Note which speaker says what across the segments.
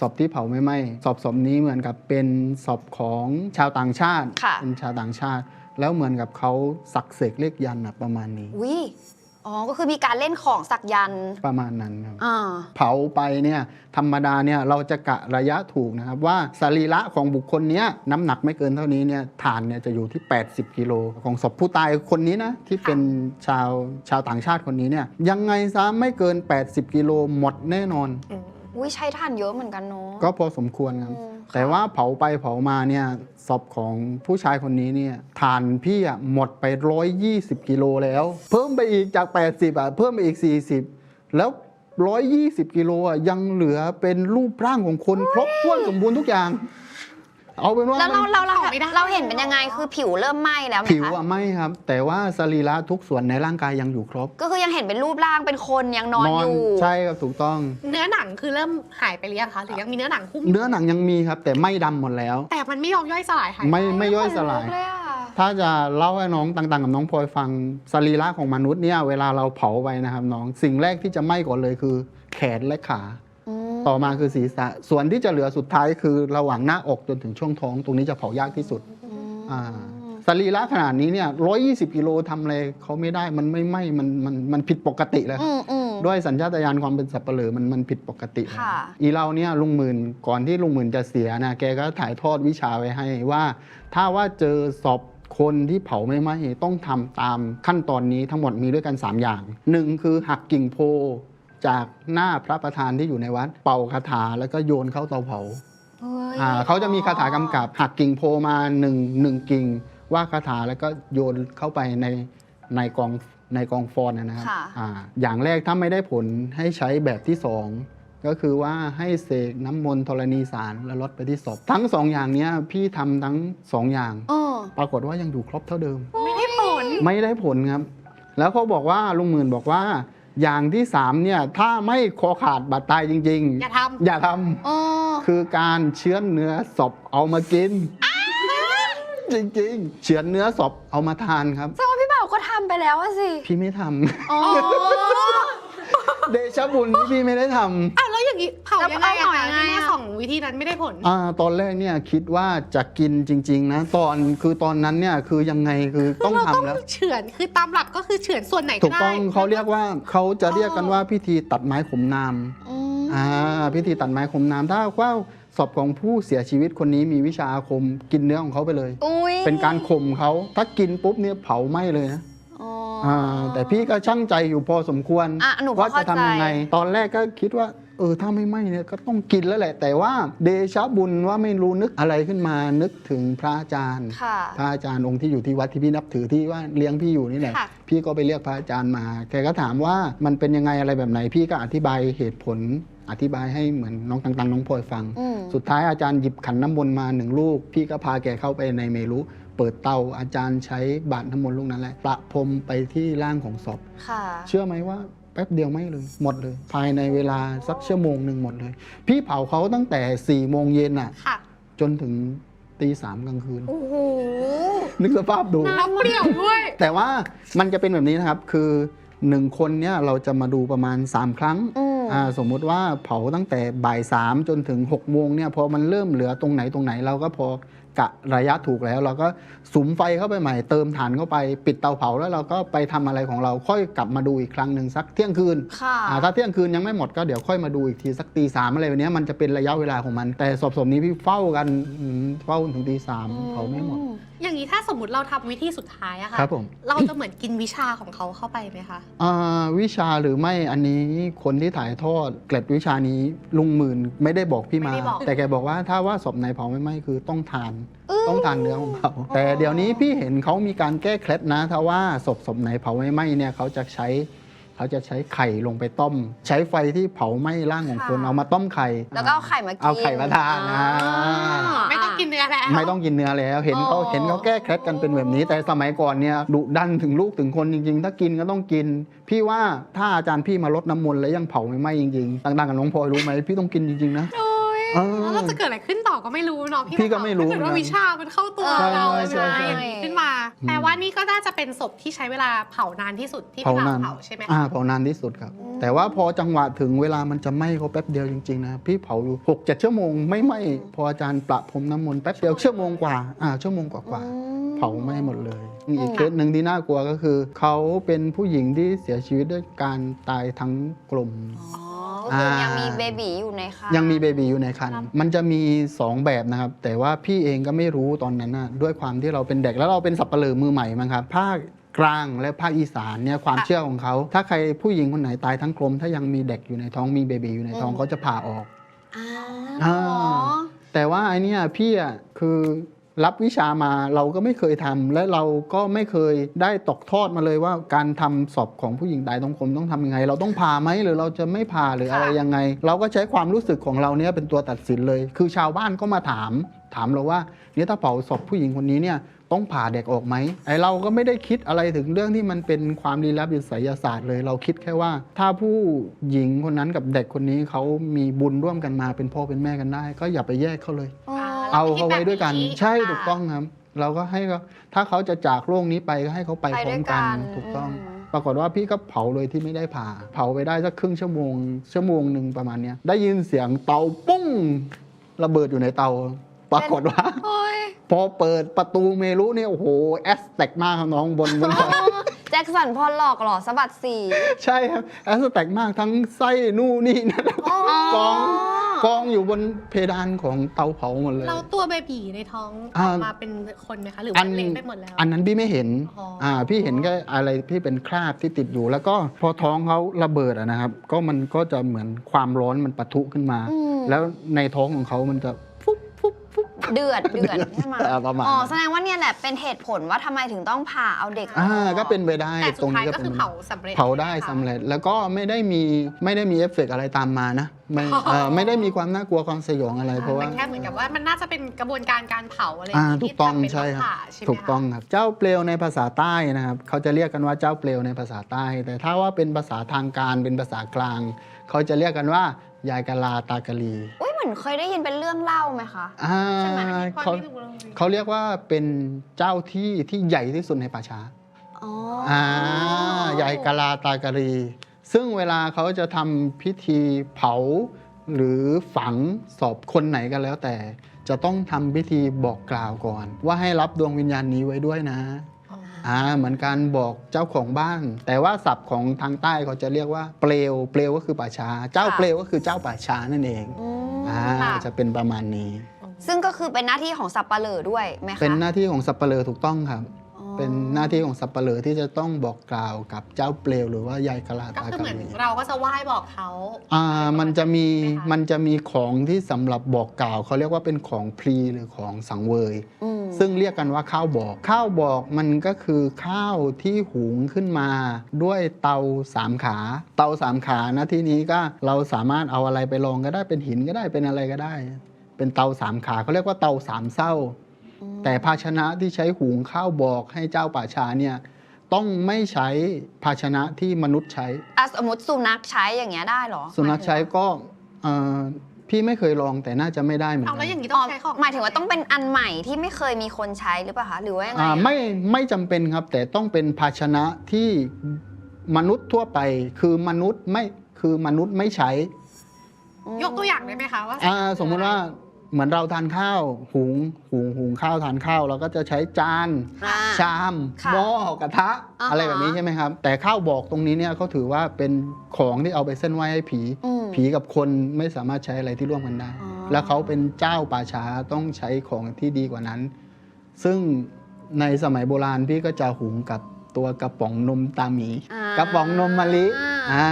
Speaker 1: ศพที่เผาไม่ไหม้ศพศพนี้เหมือนกับเป็นศพของชาวต่างชาติ
Speaker 2: ค่ะ
Speaker 1: เป็นชาวต่างชาติ แล้วเหมือนกับเขาสักเสกเลขยันต์อะประมาณนี้
Speaker 2: วิอ๋อ ก็คือมีการเล่นของสักยันต์
Speaker 1: ประมาณนั้นครับ
Speaker 2: อ่า
Speaker 1: เผาไปเนี่ยธรรมดาเนี่ยเราจะกะระยะถูกนะครับ ว่าสรีระของบุคคลเนี้ยน้ำหนักไม่เกินเท่านี้เนี่ยฐานเนี่ยจะอยู่ที่ 80 กิโลของศพผู้ตายคนนี้นะที่เป็นชาวชาวต่างชาติคนนี้เนี่ยยังไงซะไม่เกิน 80 กิโลหมดแน่นอน
Speaker 3: อืม
Speaker 2: อุ้ยใช้ถ่านเยอะเหมือนกันเนาะ
Speaker 1: ก็พอสมควรครับ
Speaker 2: อืม
Speaker 1: แต่ว่าเผาไปเผามาเนี่ยศพของผู้ชายคนนี้เนี่ยฐานพี่อะหมดไป 120 กิโลแล้ว เพิ่มไปอีกจาก 80อะเพิ่มไปอีก 40 แล้ว 120 กิโลอะยังเหลือเป็นรูปร่างของคนครบถ้วนสมบูรณ์ทุกอย่าง เอาเป็นว่า
Speaker 2: แล้วเรา
Speaker 1: มัน
Speaker 2: เราเรา
Speaker 3: เผาไม่ได้
Speaker 2: เราเห็นเป็นยังไงคือผิวเริ่มไหม้แล้วไหม
Speaker 1: ผิว
Speaker 2: คะ
Speaker 1: อะไม่ครับ แต่ว่าสรีระทุกส่วนในร่างกายยังอยู่ครบ
Speaker 2: ก็คือยังเห็นเป็นรูปร่างเป็นคนยังนอนอยู่
Speaker 1: ใช่ครับถูกต้อง
Speaker 3: เนื้อหนังคือเริ่มหายไปหรือยังคะหรือยังมีเนื้อหนังหุ้ม
Speaker 1: เนื้อหนังยังมีครับ แต่ไม่ดำหมดแล้ว
Speaker 3: แต่มันไม่ยอมย่อยสลายหาย
Speaker 1: ไม่ไม่ย่อยสลาย
Speaker 2: ขนลุกเลยอะ
Speaker 1: ถ้าจะเล่าให้น้องต่างๆ กับน้องพลอยฟังสรีระของมนุษย์เนี่ยเวลาเราเผาไปนะครับน้อง สิ่งแรกที่จะไหม้ก่อนเลยคือ แขนและขา
Speaker 2: อืม
Speaker 1: ต่อมาคือศีรษะ ส่วนที่จะเหลือสุดท้ายคือระหว่างหน้าอกจนถึงช่วงท้อง ตรงนี้จะเผายากที่สุดอ่าสรีระขนาดนี้เนี่ย120กิโลทำอะไรเขาไม่ได้มันไม่ไหม้มันมันมันผิดปกติเลย
Speaker 2: อืมอืม
Speaker 1: ด้วยสัญชาตญาณความเป็นสับเปลือมันมันผิดปกติ
Speaker 2: ค่ะ
Speaker 1: อีเราเนี่ยลุงหมื่นก่อนที่ลุงหมื่นจะเสียนะแกก็ถ่ายทอดวิชาไว้ให้ว่า ถ้าว่าเจอศพคนที่เผาไม่ไหม้ต้องทำตามขั้นตอนนี้ทั้งหมดมีด้วยกัน 3 อย่างหนึ่งคือหักกิ่งโพ จากหน้าพระประธานที่อยู่ในวัด เป่าคาถาแล้วก็โยนเข้าเตาเผา
Speaker 2: เฮ้ย
Speaker 1: อ่าเขาจะมีคาถากำกับหักกิ่งโพมาหนึ่งหนึ่งกิ่ง ว่าคาถาแล้วก็โยนเข้าไปในในกองในกองฟอนนะนะครับ
Speaker 2: ค่ะ
Speaker 1: อ่าอย่างแรกถ้าไม่ได้ผลให้ใช้แบบที่สองก็คือว่าให้เสกน้ำมนต์ธรณีสารแล้วลดไปที่ศพทั้งสองอย่างเนี้ยพี่ทำทั้งสองอย่าง
Speaker 2: เออ
Speaker 1: ปรากฏว่ายังอยู่ครบเท่าเดิม
Speaker 3: ไม่ได้ผล
Speaker 1: ไม่ได้ผลครับ แล้วเขาบอกว่าลุงหมื่นบอกว่า อย่างที่สามเนี่ยถ้าไม่คอขาดบาดตายจริง
Speaker 3: อย่าท
Speaker 1: ๆอย่าทำ
Speaker 2: เออ
Speaker 1: คือการเชื้อนเนื้อศพเอามากิน จริงๆเฉือนเนื้อศพเอามาทานครับ
Speaker 2: แสดงว่าพี่เบ่าวก็ทำไปแล้วอะสิ
Speaker 1: พี่ไม่ทำ
Speaker 2: อ๋อ
Speaker 1: เดชะบุญที่พี่ไม่ได้ทำ
Speaker 3: อ้าวแล้วอย่างนี้เผายังไง
Speaker 2: แล้ว
Speaker 3: อะ
Speaker 2: เอา
Speaker 3: คะ
Speaker 2: ยังไง
Speaker 3: ที่
Speaker 2: อะ
Speaker 3: ว่าสองวิธีนั้นไม่ได้ผลำ
Speaker 1: อ่าตอนแรกเนี่ยคิดว่าจะกินจริง ๆ นะ ตอนคือตอนนั้นเนี่ยคือยังไงคือต้อง
Speaker 3: เรา
Speaker 1: ทำ
Speaker 3: ต้อง
Speaker 1: แล้ว
Speaker 3: เฉือนคือตามหลักก็คือเฉือนส่วนไหนก็
Speaker 1: ถูก
Speaker 3: ได้
Speaker 1: ต้องเขาเรียกว่าเขาจะเรียกกันว่าพิธีตัดไม้ขมนาม
Speaker 2: อืม
Speaker 1: อ่าพิธีตัดไม้ขมนามถ้าว่าศพของผู้เสียชีวิตคนนี้มีวิชาอาคมกินเนื้อของเขาไปเลย
Speaker 2: อุ้ย
Speaker 1: เป็นการข่มเขาถ้ากินปุ๊บเนี่ยเผาไหม้เลยนะ
Speaker 2: อ๋อ
Speaker 1: อ่าแต่พี่ก็ช่างใจอยู่พอสมควร
Speaker 2: อะหนูพอ
Speaker 1: ว่าจะทำยังไง
Speaker 2: เข้าใจ
Speaker 1: ตอนแรกก็คิดว่า เออถ้าไม่ไหม้เนี่ยก็ต้องกินแล้วแหละ แต่ว่าเดชะบุญว่าไม่รู้นึกอะไรขึ้นมานึกถึงพระอาจารย์
Speaker 2: ค่ะ
Speaker 1: พระอาจารย์องค์ที่อยู่ที่วัดที่พี่นับถือที่ว่าเลี้ยงพี่อยู่นี่แหละ
Speaker 3: ค่ะ
Speaker 1: พี่ก็ไปเรียกพระอาจารย์มาแกก็ถามว่ามันเป็นยังไงอะไรแบบไหน พี่ก็อธิบายเหตุผล อธิบายให้เหมือนน้องตังๆ น้องพลอยฟัง
Speaker 2: อืม
Speaker 1: สุดท้ายอาจารย์หยิบขันน้ำมนต์มาหนึ่งลูก พี่ก็พาแกเข้าไปในเมรุ เปิดเตาอาจารย์ใช้บาตรน้ำมนต์ลูกนั้นแหละประพรมไปที่ร่างของศพ
Speaker 2: ค่ะ
Speaker 1: เชื่อไหมว่าแป๊บเดียวไม่เลยหมดเลย ภายในเวลาสักชั่วโมงหนึ่งหมดเลย พี่เผาเขาตั้งแต่4ี่โมงเย็นอะ
Speaker 3: ค่ะ
Speaker 1: จนถึงตีสามกลางคืน
Speaker 2: โอ้โห
Speaker 1: นึกสภาพดู
Speaker 3: น้ำเปรี้ยวด้วย
Speaker 1: แต่ว่ามันจะเป็นแบบนี้นะครับ คือหนึ่งคนเนี่ยเราจะมาดูประมาณ 3 ครั้ง
Speaker 2: อืม
Speaker 1: อ่าสมมุติว่าเผาตั้งแต่บ่ายสามจนถึง6กโมงเนี่ยพอมันเริ่มเหลือตรงไหนตรงไหนเราก็พอกะระยะถูกแล้ว เราก็สุมไฟเข้าไปใหม่ เติมถ่านเข้าไปปิดเตาเผาแล้วเราก็ไปทำอะไรของเราค่อยกลับมาดูอีกครั้งหนึ่งสักเที่ยงคืน
Speaker 2: ค่ะ
Speaker 1: อ่าถ้าเที่ยงคืนยังไม่หมดก็เดี๋ยวค่อยมาดูอีกทีสักตีสามอะไรแบบเนี้ยมันจะเป็นระยะเวลาของมัน แต่ศพศพนี้พี่เฝ้ากันอืมเฝ้าถึงตีสามเผาไม่หมด
Speaker 3: อย่างนี้ถ้าสมมติเราทำวิธีสุดท้ายอะค่ะ
Speaker 1: ครับผม
Speaker 3: เราจะเหมือนกินวิชาของเขาเข้าไปไหมคะ
Speaker 1: อ่าวิชาหรือไม่อันนี้คนที่ถ่ายทอดเกล็ดวิชานี้ลุงหมื่นไม่ได้บอกพี่มา
Speaker 3: ไม่ได้บอก
Speaker 1: แต่แกบอกว่าถ้าว่าศพไหนเผาไม่ไหม้คือต้องทาน
Speaker 2: อืม
Speaker 1: ต้องทานเนื้อของเขาแต่เดี๋ยวนี้พี่เห็นเขามีการแก้เคล็ดนะถ้าว่าศพศพไหนเผาไม่ไหม้เนี่ยเขาจะใช้เขาจะใช้ไข่ลงไปต้ม ใช้ไฟที่เผาไหม้ร่างของคน
Speaker 2: ค่ะ
Speaker 1: เอามาต้มไข่
Speaker 2: แล้วก็เอาไข่มากิน
Speaker 1: เอาไข่มาทานอ่า
Speaker 3: ไม่ต้องกินเนื้อแล้ว
Speaker 1: ไม่ต้องกินเนื้อแล้ว เห็นเขา
Speaker 2: อ๋อ
Speaker 1: เห็นเขาแก้เคล็ดกันเป็นแบบนี้ แต่สมัยก่อนเนี่ยดุดันถึงลูกถึงคนจริง ๆ ถ้ากินก็ต้องกิน พี่ว่าถ้าอาจารย์พี่มาลดน้ำมนต์แล้วยังเผาไม่ไหม้จริงๆต่างๆกับน้องพลอยรู้ไหมพี่ต้องกินจริงๆนะ
Speaker 2: โอ้ย
Speaker 1: เออ
Speaker 3: แล้วเราจะเกิดอะไรขึ้นต่อก็ไม่รู้เนาะพี่
Speaker 1: พี่ก็ไม่รู้
Speaker 3: ถ้าเกิดว่าวิชามันเข้าตัว
Speaker 1: ใช่
Speaker 3: เรา
Speaker 1: ใช่
Speaker 3: ใช่
Speaker 1: ใช่
Speaker 3: อย่างนี้ขึ้นมา
Speaker 1: อืม
Speaker 3: แต่ว่านี่ก็น่าจะเป็นศพที่ใช้เวลาเผานานที่สุดที่
Speaker 1: เผา
Speaker 3: พี่
Speaker 1: นาน
Speaker 3: เผาใช่ไหม
Speaker 1: อ่า
Speaker 3: คะ
Speaker 1: เผานานที่สุดครับ แต่ว่าพอจังหวะถึงเวลามันจะไหม้เขาแป๊บเดียวจริงๆนะพี่เผาอยู่หกเจ็ดชั่วโมงไม่ไหม้พออาจารย์ประพรมน้ำมนต์แป๊บเดียวชั่วโมงกว่าอ่าชั่วโมงกว่าๆ เผาไหม้หมดเลย อีกเคสหนึ่งที่น่ากลัวก็คือ เขาเป็นผู้หญิงที่เสียชีวิตด้วยการตายทั้งกลม
Speaker 2: อ๋อ ก็คือยัง
Speaker 1: อ่ามี
Speaker 2: มีเบบีอยู่ในคัน
Speaker 1: ยังมีเบบีอยู่ในครรภ์มันจะมี 2 แบบนะครับ แต่ว่าพี่เองก็ไม่รู้ตอนนั้นนะด้วยความที่เราเป็นเด็กแล้วเราเป็นสับเปลือมือใหม่มั้งครับภาคกลางและภาคอีสานเนี่ยความเชื่อของเขา ถ้าใครผู้หญิงคนไหนตายทั้งกลม ถ้ายังมีเด็กอยู่ในท้องมีเบบีอยู่ในท้องเขาจะผ่าออก
Speaker 2: อ่า
Speaker 1: อ่า
Speaker 2: อ๋อ
Speaker 1: แต่ว่าไอเนี่ยพี่อะคือ รับวิชามาเราก็ไม่เคยทำและเราก็ไม่เคยได้ตกทอดมาเลยว่าการทำศพของผู้หญิงตายตรงคมต้องทำยังไง เราต้องผ่าไหมหรือเราจะไม่ผ่าหรืออะไรยังไง เราก็ใช้ความรู้สึกของเราเนี่ยเป็นตัวตัดสินเลย คือชาวบ้านก็มาถาม ถามเราว่าเนี่ยถ้าเผาศพผู้หญิงคนนี้เนี่ยต้องผ่าเด็กออกไหมไอเราก็ไม่ได้คิดอะไรถึงเรื่องที่มันเป็นความลี้ลับหรือไสยศาสตร์เลย เราคิดแค่ว่า ถ้าผู้หญิงคนนั้นกับเด็กคนนี้เขามีบุญร่วมกันมาเป็นพ่อเป็นแม่กันได้ ก็อย่าไปแยกเขาเลย เอาเขาไว้ด้วยกัน
Speaker 3: แบบนี้
Speaker 1: ใช่
Speaker 3: ค่ะ
Speaker 1: ถูกต้องครับ เราก็ให้เขาถ้าเขาจะจากโลกนี้ไปก็ให้เขาไป
Speaker 2: ไป
Speaker 1: พร้
Speaker 2: ด้
Speaker 1: อ
Speaker 2: วย
Speaker 1: มกัน
Speaker 2: กัน
Speaker 1: ถูกต้อง
Speaker 2: อืม
Speaker 1: ปรากฏว่าพี่ก็เผาเลยที่ไม่ได้ผ่า เผาไปได้สักครึ่งชั่วโมง ชั่วโมงหนึ่งประมาณเนี้ยได้ยินเสียงเตาปุ้งระเบิดอยู่ในเตา ปรากฏว่า
Speaker 2: โอ้ย
Speaker 1: พอเปิดประตูเมรุเนี่ยโอ้โหแอสแต็กมากครับน้องบนบน
Speaker 2: อ๋อแจ็คสันพอลหลอกเหรอสะบัดสี
Speaker 1: ใช่ครับแอสแต็กมากทั้งไส้นู่นนี่นั่นกอง กองอยู่บนเพดานของเตาเผาหมดเลย
Speaker 3: เราตัวเบบีในท้องอ
Speaker 1: อ่า
Speaker 3: อกมาเป็นคนไหมคะหรือว่าเล็กไปหมดแล้ว
Speaker 1: อันนั้นพี่ไม่เห็น
Speaker 3: อ๋ออ่
Speaker 1: อ่าพี่เห็นก็อะไรที่เป็นคราบที่ติดอยู่ แล้วก็พอท้องเขาระเบิดอะนะครับ ก็มันก็จะเหมือนความร้อนมันปะทุขึ้นมา
Speaker 2: อืม
Speaker 1: แล้วในท้องของเขามันจะฟุบฟุบฟุบ
Speaker 2: เดือดเดือดใช่ไหม
Speaker 1: อ่าประมาณ
Speaker 2: อ๋อ
Speaker 1: นั้น
Speaker 2: แสดงว่าเนี่ยแหละเป็นเหตุผลว่าทำไมถึงต้องผ่าเอาเด็ก
Speaker 1: อ่า
Speaker 2: ออ
Speaker 1: ก็เป็นไปได้
Speaker 3: แต่
Speaker 1: ต
Speaker 3: สุ
Speaker 1: ร
Speaker 3: ด
Speaker 1: ง
Speaker 3: ท้าย
Speaker 1: นี้ก็
Speaker 3: ก็
Speaker 1: เป็น
Speaker 3: คือเผาสำเร็จ
Speaker 1: เผาได้
Speaker 3: ใช่หมคะ
Speaker 1: สำเร็จแล้วก็ไม่ได้มีไม่ได้มีเอฟเฟกต์อะไรตามมานะไม่เอ่อไม่ได้มีความน่ากลัวความสยองอะไรเพราะว่า
Speaker 3: แต่แค่เหมือนกับว่ามันน่าจะเป็นกระบวนการการเผาอะไร
Speaker 1: อ่า
Speaker 3: ที่
Speaker 1: ถูกต้อง
Speaker 3: จำเป็น
Speaker 1: ใช่ครับ
Speaker 3: ผ่าใช่ไหม
Speaker 1: ถูกต้อง
Speaker 3: คะ
Speaker 1: ครับ เจ้าเปลวในภาษาใต้นะครับ เขาจะเรียกกันว่าเจ้าเปลวในภาษาใต้ แต่ถ้าว่าเป็นภาษาทางการเป็นภาษากลาง เขาจะเรียกกันว่ายายกะลาตากะลี
Speaker 2: อุ้ยเห มือนเคยได้ยินเป็นเรื่องเล่าไหมคะ
Speaker 1: อ่า
Speaker 3: ใช่ไหม
Speaker 1: เขา
Speaker 3: ไม่รู้เลย
Speaker 1: เขาเรียกว่าเป็นเจ้าที่ที่ใหญ่ที่สุดในป่าช้า
Speaker 2: อ๋อ
Speaker 1: อ่ายายกะลาตากะลีซึ่งเวลาเขาจะทำพิธีเผา หรือฝังศพคนไหนกันแล้วแต่ จะต้องทำพิธีบอกกล่าวก่อน ว่าให้รับดวงวิญญาณนี้ไว้ด้วยนะ
Speaker 3: อ๋อ
Speaker 1: อ่าเหมือนการบอกเจ้าของบ้าน แต่ว่าศัพท์ของทางใต้เขาจะเรียกว่าเปลว เปลวก็คือป่าช้า เจ้าเปลวก็คือเจ้าป่าช้านั่นเอง
Speaker 2: อืม
Speaker 1: อ่าจะเป็นประมาณนี้
Speaker 2: ซึ่งก็คือเป็นหน้าที่ของสับปะเหร่อด้วยไหมคะ
Speaker 1: เป็นหน้าที่ของสับปะเลอถูกต้องครับ
Speaker 2: อ๋อ
Speaker 1: เป็นหน้าที่ของสับปะเลอที่จะต้องบอกกล่าวกับเจ้าเปลว หรือว่ายายกะลา
Speaker 3: ก็
Speaker 1: ตา
Speaker 3: คือเหมือน
Speaker 1: กะลี
Speaker 3: เราก็จะไหว้บอกเขา
Speaker 1: อ่ามันจะมี
Speaker 3: ใช่ไหมคะ
Speaker 1: มันจะมีของที่สำหรับบอกกล่าวเขาเรียกว่าเป็นของพลีหรือของสังเวย
Speaker 2: อืม
Speaker 1: ซึ่งเรียกกันว่าข้าวบอก ข้าวบอกมันก็คือข้าวที่หุงขึ้นมา ด้วยเตาสามขา เตาสามขานะที่นี้ก็เราสามารถเอาอะไรไปลองก็ได้เป็นหินก็ได้เป็นอะไรก็ได้ เป็นเตาสามขาเขาเรียกว่าเตาสามเศร้า แต่ภาชนะที่ใช้หุงข้าวบอกให้เจ้าป่าชาเนี่ยต้องไม่ใช้ภาชนะที่มนุษย์ใช้
Speaker 2: อะสมมติสุนัขใช้อย่างเงี้ยได้เหรอ
Speaker 1: สุนัขใช้ก็เอ่อพี่ไม่เคยลองแต่น่าจะไม่ได้เหมือน
Speaker 3: เอา
Speaker 1: กั
Speaker 3: แล้วอย่าง
Speaker 1: น
Speaker 3: นี้
Speaker 2: อ๋
Speaker 3: ต้
Speaker 2: อ
Speaker 3: องใช้ของ
Speaker 2: หมายถึงว่าต้องเป็นอันใหม่ที่ไม่เคยมีคนใช้หรือเปล่าคะหรือว่ายังไง
Speaker 1: อ่า
Speaker 2: อะ
Speaker 1: ไม่ไม่จำเป็นครับ แต่ต้องเป็นภาชนะที่มนุษย์ทั่วไป คือมนุษย์ไม่คือมนุษย์ไม่ใช้
Speaker 3: ยกตัวอย่างได้ไหมคะว่า
Speaker 1: อ่าสมมุติว่า เหมือนเราทานข้าวหุงหุงหุงข้าวทานข้าวเราก็จะใช้จาน
Speaker 2: อ่า
Speaker 1: ชาม
Speaker 2: ค่ะ
Speaker 1: หม้อกระทะ
Speaker 2: อ่าฮะ
Speaker 1: อะไรแบบนี้ใช่ไหมครับ แต่ข้าวบอกตรงนี้เนี่ยเขาถือว่าเป็นของที่เอาไปเส้นไหว้ให้ผี
Speaker 2: อืม
Speaker 1: ผีกับคนไม่สามารถใช้อะไรที่ร่วมกันได้
Speaker 2: อ๋อ
Speaker 1: แล้วเขาเป็นเจ้าป่าช้าต้องใช้ของที่ดีกว่านั้น ซึ่งในสมัยโบราณพี่ก็จะหุงกับตัวกระป๋องนมตาหมี
Speaker 2: อ่าก
Speaker 1: ระป๋องนมมะลิ
Speaker 2: อ่า
Speaker 1: อ่า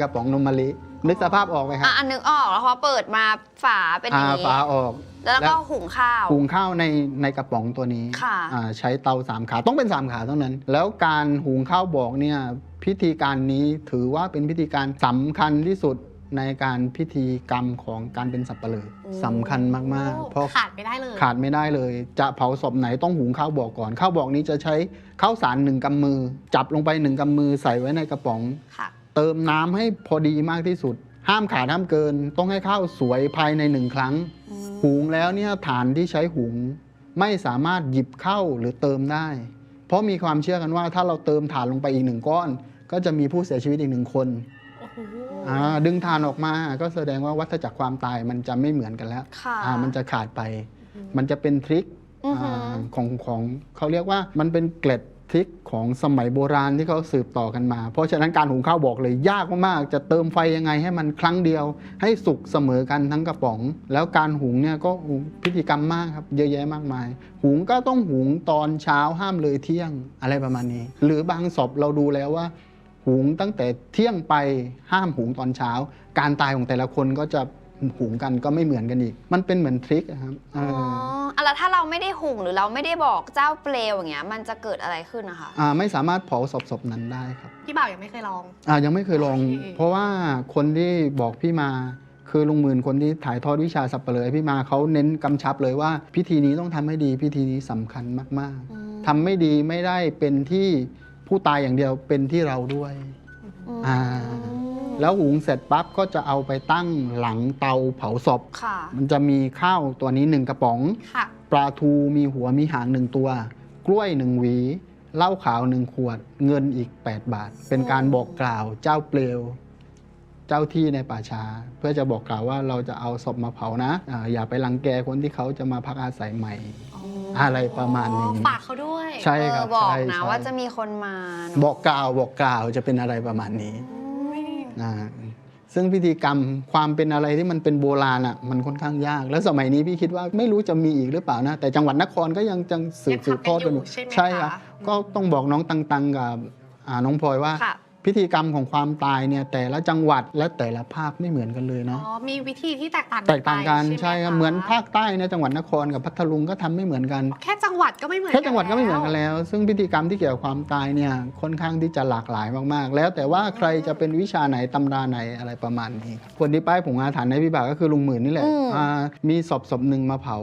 Speaker 1: กระป๋องนมมะลิ นึกสภาพออกไหมครั
Speaker 2: อะ
Speaker 1: บ
Speaker 2: อันนึกออกแล้วพอเปิดมาฝาเป็นอย่าง
Speaker 1: อ่า
Speaker 2: นี้
Speaker 1: ฝาออก
Speaker 2: แล้วก็หุงข้าว
Speaker 1: หุงข้าวในในกระป๋องตัวนี้
Speaker 2: ค่ะ
Speaker 1: อ่าใช้เตาสามขาต้องเป็นสามขาเท่านั้น แล้วการหุงข้าวบอกเนี่ยพิธีการนี้ถือว่าเป็นพิธีการสำคัญที่สุดในการพิธีกรรมของการเป็นสับปะเลอสำคัญมากๆ เพราะ
Speaker 3: ขาดไม่ได้เลย
Speaker 1: ขาดไม่ได้เลย จะเผาศพไหนต้องหุงข้าวบอกก่อน ข้าวบอกนี้จะใช้ข้าวสารหนึ่งกำมือ จับลงไปหนึ่งกำมือใส่ไว้ในกระป๋อง
Speaker 2: ค่ะ
Speaker 1: เติมน้ำให้พอดีมากที่สุด ห้ามขาดห้ามเกิน ต้องให้ข้าวสวยภายในหนึ่งครั้ง หุงแล้วเนี่ยฐานที่ใช้หุงไม่สามารถหยิบเข้าหรือเติมได้ เพราะมีความเชื่อกันว่าถ้าเราเติมฐานลงไปอีกหนึ่งก้อน ก็จะมีผู้เสียชีวิตอีกหนึ่งคน
Speaker 3: โอ้โห
Speaker 1: อ่าดึงฐานออกมาก็แสดงว่าวัฏจักรความตายมันจะไม่เหมือนกันแล้ว
Speaker 2: ค่ะ
Speaker 1: อ่ามันจะขาดไป มันจะเป็นทริค
Speaker 2: อือหือ
Speaker 1: อาของของเขาเรียกว่ามันเป็นเกล็ด ทริคของสมัยโบราณที่เขาสืบต่อกันมา เพราะฉะนั้นการหุงข้าวบอกเลยยากมากๆ จะเติมไฟยังไงให้มันครั้งเดียว ให้สุกเสมอกันทั้งกระป๋อง แล้วการหุงเนี่ยก็พิธีกรรมมากครับเยอะแยะมากมาย หุงก็ต้องหุงตอนเช้าห้ามเลยเที่ยงอะไรประมาณนี้ หรือบางศพเราดูแล้วว่า หุงตั้งแต่เที่ยงไปห้ามหุงตอนเช้า การตายของแต่ละคนก็จะ หุงกันก็ไม่เหมือนกันอีก มันเป็นเหมือนทริคครับอ๋
Speaker 2: ออะแล้วถ้าเราไม่ได้หุงหรือเราไม่ได้บอกเจ้าเปลวอย่างเงี้ยมันจะเกิดอะไรขึ้นนะคะ
Speaker 1: อ่าไม่สามารถเผาศพศพนั้นได้ครับ
Speaker 3: พี่บ่าวยังไม่เคยลอง
Speaker 1: อ่ายังไม่เคยลอง
Speaker 3: อเพ
Speaker 1: ราะว่าคนที่บอกพี่มาคือลุงหมื่นคนที่ถ่ายทอดวิชาสับเปลือให้พี่มาเขาเน้นกำชับเลยว่า พิธีนี้ต้องทำให้ดีพิธีนี้สำคัญมาก
Speaker 2: อืม
Speaker 1: ๆทำไม่ดีไม่ได้เป็นที่ผู้ตายอย่างเดียวเป็นที่เราด้วยอ่า แล้วหุงเสร็จปั๊บก็จะเอาไปตั้งหลังเตาเผาศพ
Speaker 2: ค่ะ
Speaker 1: มันจะมีข้าวตัวนี้หนึ่งกระป๋อง
Speaker 3: ค่ะ
Speaker 1: ปลาทูมีหัวมีหางหนึ่งตัว กล้วยหนึ่งหวี เหล้าขาวหนึ่งขวด เงินอีก 8 บาท เป็นการบอกกล่าวเจ้าเปลว เจ้าที่ในป่าช้า เพื่อจะบอกกล่าวว่าเราจะเอาศพมาเผานะอาอย่าไปรังแกคนที่เขาจะมาพักอาศัยใหม่ อะไรประมาณนี้
Speaker 3: ฝากเขาด้วย
Speaker 1: ใช่ครับ
Speaker 2: เออบอก
Speaker 1: ใช่
Speaker 2: นะ
Speaker 1: ใช่
Speaker 2: ว่าจะมีคนมาเนอะ
Speaker 1: บอกกล่าวบอกกล่าวจะเป็นอะไรประมาณนี้
Speaker 3: อุ๊ย
Speaker 1: นะซึ่งพิธีกรรมความเป็นอะไรที่มันเป็นโบราณอะมันค่อนข้างยาก แล้วสมัยนี้พี่คิดว่าไม่รู้จะมีอีกหรือเปล่านะ แต่จังหวัดนครก็ยังจังสืบสืบทอดกันอยู่
Speaker 3: ใช่ไหม
Speaker 1: ใช่ครับ
Speaker 3: คะ
Speaker 1: ก็ต้องบอกน้องตังตังกับอ่าน้องพลอยว่า
Speaker 2: ค่ะ
Speaker 1: พิธีกรรมของความตายเนี่ยแต่ละจังหวัดและแต่ละภาคไม่เหมือนกันเลย
Speaker 3: อ๋
Speaker 1: เนาะ
Speaker 3: อมีวิธีที่แตกต่าง
Speaker 1: แตกต่างกัน
Speaker 3: ไป
Speaker 1: ใช่ครับ
Speaker 3: ไะ
Speaker 1: เหมือนภาคใต้เนี่ยจังหวัดนครกับพัทลุงก็ทำไม่เหมือนกัน
Speaker 3: แค่จังหวัดก็ไม่เหมือน
Speaker 1: แค่จังหวัดก็ไม่เหมือน
Speaker 3: แล้ว
Speaker 1: กันแล้ว ซึ่งพิธีกรรมที่เกี่ยวกับความตายเนี่ยค่อนข้างที่จะหลากหลายมากๆ แล้วแต่ว่าใครจะเป็นวิชาไหนตำราไหนอะไรประมาณนี้ครับคนที่ป้ายผงอาถรรพ์ในพิบากก็คือลุงหมื่นนี่แหละ
Speaker 2: อืม
Speaker 1: อ่ามีศพศพหนึ่งมาเผา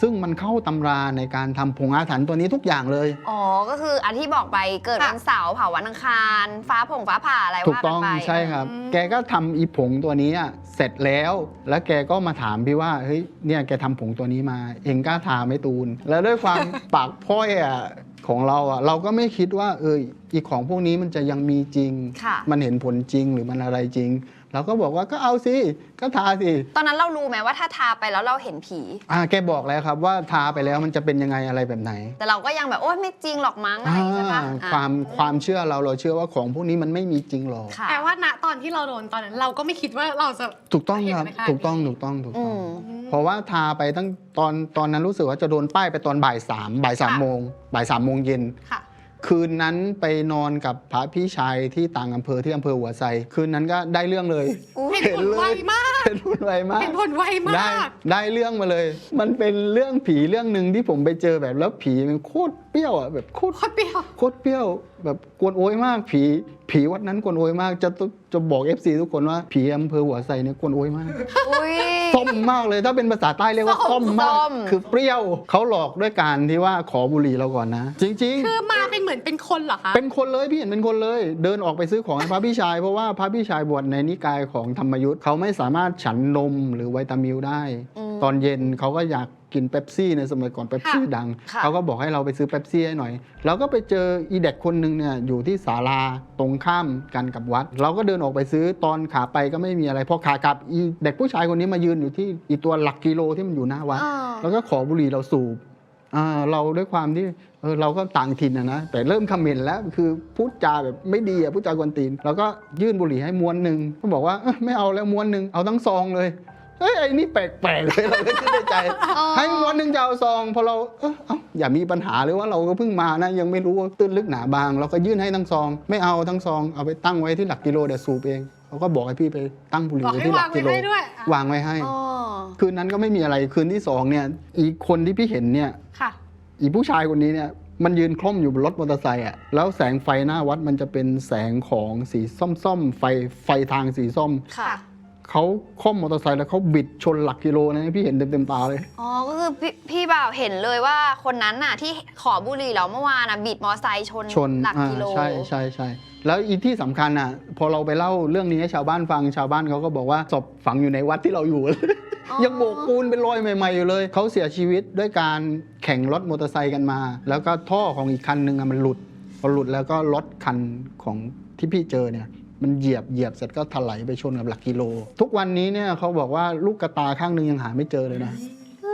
Speaker 1: ซึ่งมันเข้าตำราในการทำผงอาถรรพ์ตัวนี้ทุกอย่างเลย
Speaker 2: อ๋อ ก็คืออันที่บอกไปเกิด
Speaker 3: ค่ะ
Speaker 2: วันเสาร์เผาวันอังคาร ฟ้าผงฟ้าผ่าอะไร
Speaker 1: ถูก
Speaker 2: ว่า
Speaker 1: ต้
Speaker 2: กั
Speaker 1: อนง
Speaker 2: ไป
Speaker 1: ใช่ครับ
Speaker 3: อืม
Speaker 1: แกก็ทำอีผงตัวนี้อะเสร็จแล้ว แล้วแกก็มาถามพี่ว่าเฮ้ยเนี่ยแกทำผงตัวนี้มา เองกล้าทาไหม่ตูน แล้วด้วยความปากพ้อยอะของเราอะเราก็ไม่คิดว่าเอออีของพวกนี้มันจะยังมีจริง
Speaker 2: ค่ะ
Speaker 1: มันเห็นผลจริงหรือมันอะไรจริง เราก็บอกว่าก็เอาสิก็ทาสิ
Speaker 2: ตอนนั้นเรารู้ไหมว่าถ้าทาไปแล้วเราเห็นผี
Speaker 1: อ่าแกบอกแล้วครับว่าทาไปแล้วมันจะเป็นยังไงอะไรแบบไหน
Speaker 2: แต่เราก็ยังแบบโอ๊ยไม่จริงหรอกมั้งอะไรใช่ปะ
Speaker 1: อ่า
Speaker 2: อะ
Speaker 1: ความความเชื่อเราเราเชื่อว่าของพวกนี้มันไม่มีจริงหรอก
Speaker 2: ค่ะ
Speaker 3: แปลว่าณตอนที่เราโดนตอนนั้นเราก็ไม่คิดว่าเราจะ
Speaker 1: ถูกต้อง
Speaker 3: เห็น
Speaker 1: ครับ
Speaker 3: ไหมคะ
Speaker 1: ถูกต้องถูกต้องถูก
Speaker 2: อื
Speaker 1: ต้อง
Speaker 2: ม
Speaker 1: เพราะว่าทาไปตั้งตอนตอนนั้นรู้สึกว่าจะโดนป้ายไปตอนบ่ายสามบ่ายสามโมงบ่ายสามโมงเย็น
Speaker 3: ค่ะ
Speaker 1: คืนนั้นไปนอนกับพระพี่ชายที่ต่างอำเภอที่อำเภอหัวไซคืนนั้นก็ได้เรื่องเลย
Speaker 2: อุ๊ย
Speaker 3: เห็นผลไวมาก
Speaker 1: เห็นผลไวมาก
Speaker 3: เห็นผลไวมา
Speaker 1: ได้
Speaker 3: ก
Speaker 1: ได้เรื่องมาเลย มันเป็นเรื่องผีเรื่องหนึ่งที่ผมไปเจอแบบแล้วผีมันโคตร เปรี้ยวอะแบบโคตร
Speaker 3: โคตรเปรี้ยว
Speaker 1: โคตรเปรี้ยวแบบกวนโอยมาก ผีผีวัดนั้นกวนโอยมาก จะจะบอก FC ทุกคนว่าผีอำเภอหัวไซเนี่ยกวนโอยมาก
Speaker 2: อุ้ย
Speaker 1: ส้มมากเลยถ้าเป็นภาษาใต้เรียกว่า
Speaker 3: ส้
Speaker 1: ส้
Speaker 3: ม
Speaker 1: มมาก
Speaker 2: ส้ม
Speaker 1: คือเปรี้ยวเขาหลอกด้วยการที่ว่าขอบุหรี่เราก่อนนะ จริง
Speaker 3: คือมาเป็นเหมือนเป็นคนเหรอคะ
Speaker 1: ๆเป็นคนเลยพี่เห็นเป็นคนเลย เดินออกไปซื้อของให้พระพี่ชาย เพราะว่าพระพี่ชายบวชในนิกายของธรรมยุทธ์เขาไม่สามารถฉันนมหรือไวตามิลได้
Speaker 2: ม
Speaker 1: ตอนเย็นเขาก็อยาก กินเป๊ปซี่ในสมัยก่อนเป๊ปซี่ดัง
Speaker 2: ค่ะ
Speaker 1: เขาก็บอกให้เราไปซื้อเป๊ปซี่ให้หน่อย เราก็ไปเจออีเด็กคนหนึ่งเนี่ยอยู่ที่ศาลาตรงข้ามกันกับวัด เราก็เดินออกไปซื้อตอนขาไปก็ไม่มีอะไรพอขากลับอีเด็กผู้ชายคนนี้มายืนอยู่ที่อีตัวหลักกิโลที่มันอยู่หน้าวัด
Speaker 2: อ่า
Speaker 1: แล้วก็ขอบุหรี่เราสูบอ่าเราด้วยความที่เออเราก็ต่างถิ่นนะนะแต่เริ่มคอมเมนต์แล้วคือพูดจาแบบไม่ดีอะพูดจากวนตีน แล้วก็ยื่นบุหรี่ให้ม้วนหนึ่งก็บอกว่าเอ้ยไม่เอาแล้วม้วนหนึ่งเอาทั้งซองเลย เฮ้ยไอ้นี่แปลกๆเลยเราก็คิดในใจให้ม้วนหนึ่งจะเอาซองพอเราเออเอาอย่ามีปัญหาเลยว่าเราก็เพิ่งมานะ ยังไม่รู้ว่าตื้นลึกหนาบาง เราก็ยื่นให้ทั้งซอง ไม่เอาทั้งซองเอาไปตั้งไว้ที่หลักกิโลเดี๋ยวสูบเองเขาก็บอกให้พี่ไปตั้งบุหรี่
Speaker 3: บอก
Speaker 1: ไว้
Speaker 3: ให้
Speaker 1: ที่หลั
Speaker 3: วาง
Speaker 1: ก
Speaker 3: ไว้
Speaker 1: กิโล
Speaker 3: ให้ด้วยอะ
Speaker 1: วางไว้ให้
Speaker 2: อ๋อ
Speaker 1: คืนนั้นก็ไม่มีอะไรคืนที่สองเนี่ย อีกคนที่พี่เห็นเนี่ย
Speaker 3: ค่ะ
Speaker 1: อีผู้ชายคนนี้เนี่ยมันยืนคล่อมอยู่บนรถมอเตอร์ไซค์อะแล้วแสงไฟหน้าวัดมันจะเป็นแสงของสีส้มๆไฟไฟทางสีส้ม
Speaker 2: ค่ะ
Speaker 1: พ เขาค่อมมอเตอร์ไซค์แล้วเขาบิดชนหลักกิโลนะพี่เห็นเต็มเต็มๆตาเลย
Speaker 2: อ๋อ ก็คือพี่พี่บ่าวเห็นเลยว่าคนนั้นน่ะที่ขอบุหรี่แล้วเมื่อวานน่ะบิดมอไซค์ชน
Speaker 1: ชน
Speaker 2: หลัก
Speaker 1: อ่า
Speaker 2: กิโล
Speaker 1: ใช่ใช่ใช่แล้วอีกที่สำคัญอะ พอเราไปเล่าเรื่องนี้ให้ชาวบ้านฟังชาวบ้านเขาก็บอกว่าศพฝังอยู่ในวัดที่เราอยู่
Speaker 2: อ๋อ
Speaker 1: ยังโบกปูนเป็นรอยใหม่ๆอยู่เลย เขาเสียชีวิตด้วยการแข่งรถมอเตอร์ไซค์กันมา แล้วก็ท่อของอีกคันหนึ่งอะมันหลุดพอหลุดแล้วก็รถคันของที่พี่เจอเนี่ย มันเหยียบเหยียบเสร็จก็ถลายไปชนกับหลักกิโล ทุกวันนี้เนี่ยเขาบอกว่าลูกกระตาข้างหนึงยังหาไม่เจอเลยนะ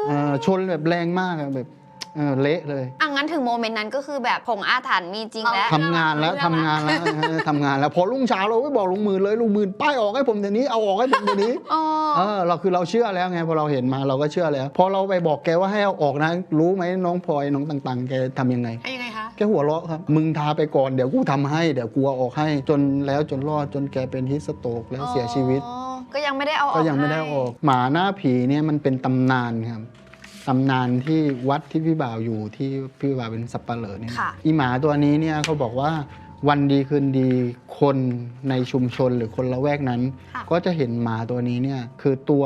Speaker 1: เออชนแบบแรงมากอะแบบ เออเละเลย
Speaker 2: อะงั้นถึงโมเมนต์นั้นก็คือแบบผงอาถรรพ์มีจริงแล้ว
Speaker 1: ทำงานแล้วทำงานแล้วเออทำงานแล้วพอลุงเช้าเราไม่บอกลุงหมื่นเลยลุงหมื่นป้ายออกให้ผมเดี๋ยวนี้เอาออกให้ผมเดี๋ยวนี้
Speaker 2: อ๋อ
Speaker 1: เออเราคือเราเชื่อแล้วไงพอเราเห็นมาเราก็เชื่อแล้ว พอเราไปบอกแกว่าให้เอาออกนะ รู้ไหมน้องพลอยน้องต่างๆ แกทำยังไง
Speaker 3: ไอ้ยังไงคะ
Speaker 1: แกหัวเราะครับ มึงทาไปก่อนเดี๋ยวกูทำให้เดี๋ยวกูเอาออกให้จนแล้วจนรอดจนแกเป็นฮิสโตรกแล้วเสียชีวิต
Speaker 2: อ๋อก็ยังไม่ได้เอาออก
Speaker 1: ก็ยังไม่ได้เอาออก หมาหน้าผีเนี่ยมันเป็นตำนานครับ ตำนานที่วัดที่พี่บ่าวอยู่ที่พี่บ่าวเป็นสับปะเหร่อเนี่ย
Speaker 2: ค่ะ
Speaker 1: อีหมาตัวนี้เนี่ยเขาบอกว่าวันดีคืนดีคนในชุมชนหรือคนละแวกนั้น
Speaker 3: ค่ะ
Speaker 1: ก็จะเห็นหมาตัวนี้เนี่ยคือตัว